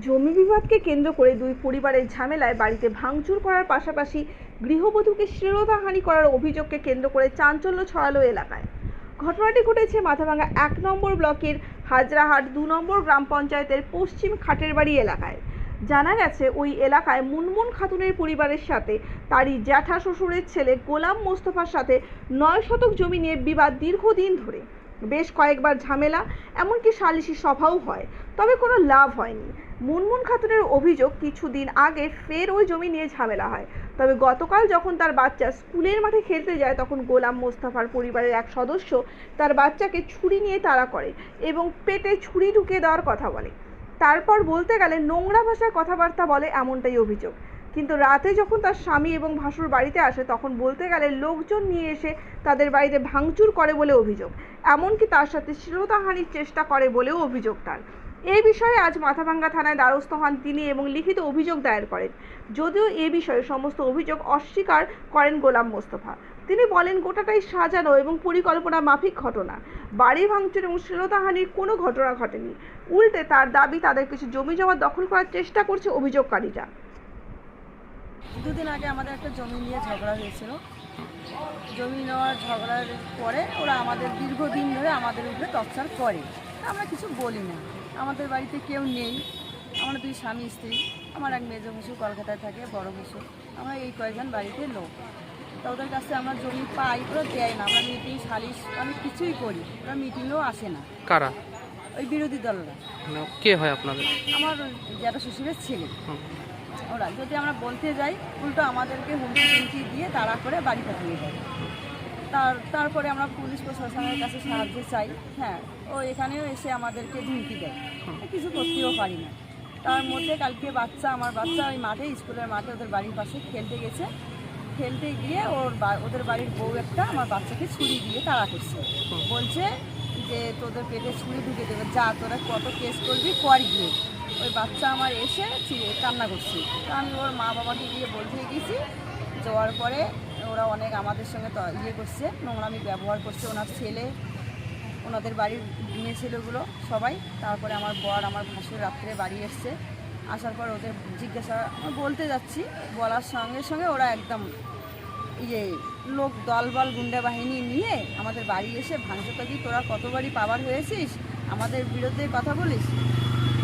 জমি বিবাদকে কেন্দ্র করে দুই পরিবারের ঝামেলায় বাড়িতে ভাঙচুর করার পাশাপাশি গৃহবধূকে শ্লীলতাহানি করার অভিযোগকে কেন্দ্র করে চাঞ্চল্য ছড়ালো এলাকায়। ঘটনাটি ঘটেছে মাথাভাঙ্গা এক নম্বর ব্লকের হাজরাহাট দু নম্বর গ্রাম পঞ্চায়েতের পশ্চিম খাটের বাড়ি এলাকায়। জানা গেছে, ওই এলাকায় মুনমুন খাতুনের পরিবারের সাথে তারই জ্যাঠা শ্বশুরের ছেলে গোলাম মোস্তফার সাথে নয় শতক জমি নিয়ে বিবাদ দীর্ঘদিন ধরে। বেশ কয়েকবার ঝামেলা, এমনকি সালিশি সভাও হয়, তবে কোনো লাভ হয়নি। মুনমুন খাতুনের অভিযোগ কিছুদিন আগে ফের ওই জমি নিয়ে ঝামেলা হয়। তবে গতকাল যখন তার বাচ্চা স্কুলের মাঠে খেলতে যায়, তখন গোলাম মোস্তফার পরিবারের এক সদস্য তার বাচ্চাকে ছুরি নিয়ে তাড়া করে এবং পেটে ছুরি ঢুকিয়ে দেওয়ার কথা বলে। তারপর বলতে গেলে নোংরা ভাষায় কথাবার্তা বলে এমনটাই অভিযোগ। কিন্তু রাতে যখন তার স্বামী এবং ভাসুর বাড়িতে আসে, তখন বলতে গেলে লোকজন নিয়ে এসে তাদের বাড়িতে ভাঙচুর করে বলে অভিযোগ। এমনকি তার সাথে শ্লীলতাহানির চেষ্টা করে বলেও অভিযোগ তার। এই বিষয়ে আজ মাথাভাঙ্গা থানায় দ্বারস্থ হন তিনি এবং লিখিত অভিযোগ দায়ের করেন। যদিও এ বিষয়ে সমস্ত অভিযোগ অস্বীকার করেন গোলাম মোস্তফা। তিনি বলেন, গোটাটাই সাজানো এবং পরিকল্পনা মাফিক ঘটনা। বাড়ি ভাঙচুর এবং শ্লীলতাহানির কোনো ঘটনা ঘটেনি। উল্টে তার দাবি, তাদের কিছু জমি জমা দখল করার চেষ্টা করছে অভিযোগকারীরা। দুদিন আগে আমাদের একটা জমি নিয়ে ঝগড়া হয়েছিল। জমি নেওয়ার ঝগড়ার পরে ওরা আমাদের দীর্ঘদিন ধরে আমাদের উপরে টর্চার করে। আমরা কিছু বলি না আমাদের বাড়িতে কেউ নেই। আমরা দুই স্বামী স্ত্রী। আমার এক মেজ বসু কলকাতায় থাকে বড় বসু। আমরা এই কয়েকজন বাড়িতে লোক। তা ওদের কাছে আমরা জমি পাই ওরা দেয় না। আমরা মিটিং সালিশ আমি কিছুই করি। ওরা মিটিংয়েও আসে না। কারা? ওই বিরোধী দলরা। কে হয় আপনাদের? আমার জ্যাঠা শ্বশুরের ছেলে। ওরা, যদি আমরা বলতে যাই, উল্টো আমাদেরকে হুমকি হুমকি দিয়ে তাড়া করে বাড়ি পাঠিয়ে দেয়। তার, তারপরে আমরা পুলিশ প্রশাসনের কাছে সাহায্য চাই। হ্যাঁ ও এখানেও এসে আমাদেরকে ধুমকি দেয়। কিছু করতেও পারি না। তার মধ্যে কালকে বাচ্চা, আমার বাচ্চা ওই মাঠে, স্কুলের মাঠে ওদের বাড়ির পাশে খেলতে গেছে। খেলতে গিয়ে ওর ওদের বাড়ির বউ একটা আমার বাচ্চাকে ছুরি দিয়ে তাড়া করছে। বলছে যে, তোদের পেটে ছুরি ঢুকে দেবে। যা, তোরা কত কেস করবি, কর গিয়ে। ওই বাচ্চা আমার এসে কান্না করছে। আমি ওর মা বাবাকে গিয়ে বলতে গেছি যাওয়ার পরে ওরা অনেক আমাদের সঙ্গে ইয়ে করছে, নোংরামি ব্যবহার করছে, ওনার ছেলে, ওনাদের বাড়ির মেয়ে ছেলেগুলো সবাই। তারপরে আমার বর আমার ভাসুর রাত্রে বাড়ি এসছে। আসার পর ওদের জিজ্ঞাসা বলতে যাচ্ছি, বলার সঙ্গে সঙ্গে ওরা একদম ইয়ে লোক, দলবল, গুন্ডা বাহিনী নিয়ে আমাদের বাড়ি এসে ভাঙচুর কি তোরা কত বাড়ি পাওয়ার হয়েছিস? আমাদের বিরুদ্ধে কথা বলিস?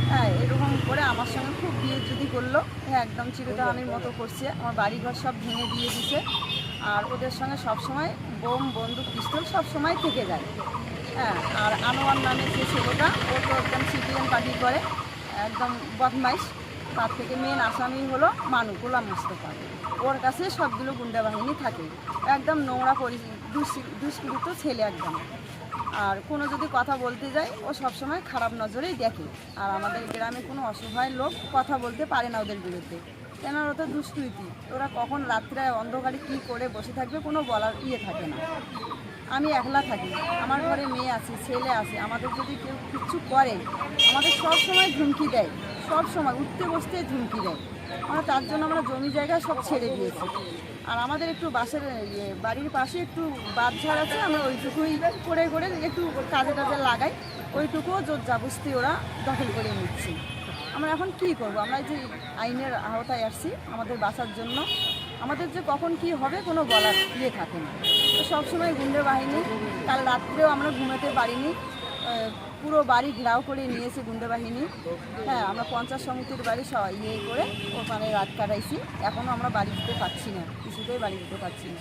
হ্যাঁ এরকম করে আমার সঙ্গে খুব বিয়ে যদি করল হ্যাঁ একদম চিরতাহানির মতো করছে। আমার বাড়িঘর সব ভেঙে দিয়ে দিছে। আর ওদের সঙ্গে সবসময় বোম, বন্দুক, পিস্তল সব সময় থেকে যায়। হ্যাঁ আর আনোয়ার নামে যে ছেলেটা, ও তো একদম সিপিএম পার্টি করে, একদম বদমাইশ। তার থেকে মেন আসামি হলো মানু, গোলাম মুস্তফা। ওর কাছে সবগুলো গুন্ডা বাহিনী থাকে। একদম নোংরা পরি দুষ্কৃ- দুষ্কৃত ছেলে একদম। আর কোনো যদি কথা বলতে যায় ও সবসময় খারাপ নজরেই দেখে। আর আমাদের গ্রামে কোনো অসহায় লোক কথা বলতে পারে না ওদের বিরুদ্ধে। কেন ওরা তো দুষ্কৃতি। ওরা কখন রাত্রে অন্ধকারে কী করে বসে থাকবে কোনো বলার ইয়ে থাকে না। আমি একলা থাকি। আমার ঘরে মেয়ে আছে, ছেলে আছে। আমাদের যদি কেউ কিচ্ছু করে, আমাদের সব সময় ঝুমকি দেয়। সব সময় উঠতে বসতে ঝুমকি দেয়। আমরা তার জন্য আমরা জমি জায়গা সব ছেড়ে দিয়েছি। আর আমাদের একটু বাসের ইয়ে, বাড়ির পাশে একটু বাদ ঝাড় আছে আমরা ওইটুকুই করে করে একটু কাজে টাজে লাগাই। ওইটুকুও জোর জাবস্তি ওরা দখল করে নিচ্ছি। আমরা এখন কি করব? আমরা যে আইনের আওতায় আসছি আমাদের বাঁচার জন্য। আমাদের যে কখন কি হবে কোনো বলার ইয়ে থাকে না। সবসময় গুন্ডে বাহিনী কাল রাত্রেও আমরা ঘুমাতে পারিনি। পুরো বাড়ি ঘেরাও করে নিয়েছে গুন্ডে বাহিনী হ্যাঁ আমরা পঞ্চাশ সমিতির বাড়ি সবাই ইয়ে করে ওখানে রাত কাটাইছি। এখনও আমরা বাড়ি দিতে পারছি না, কিছুতেই বাড়ি দিতে পারছি না।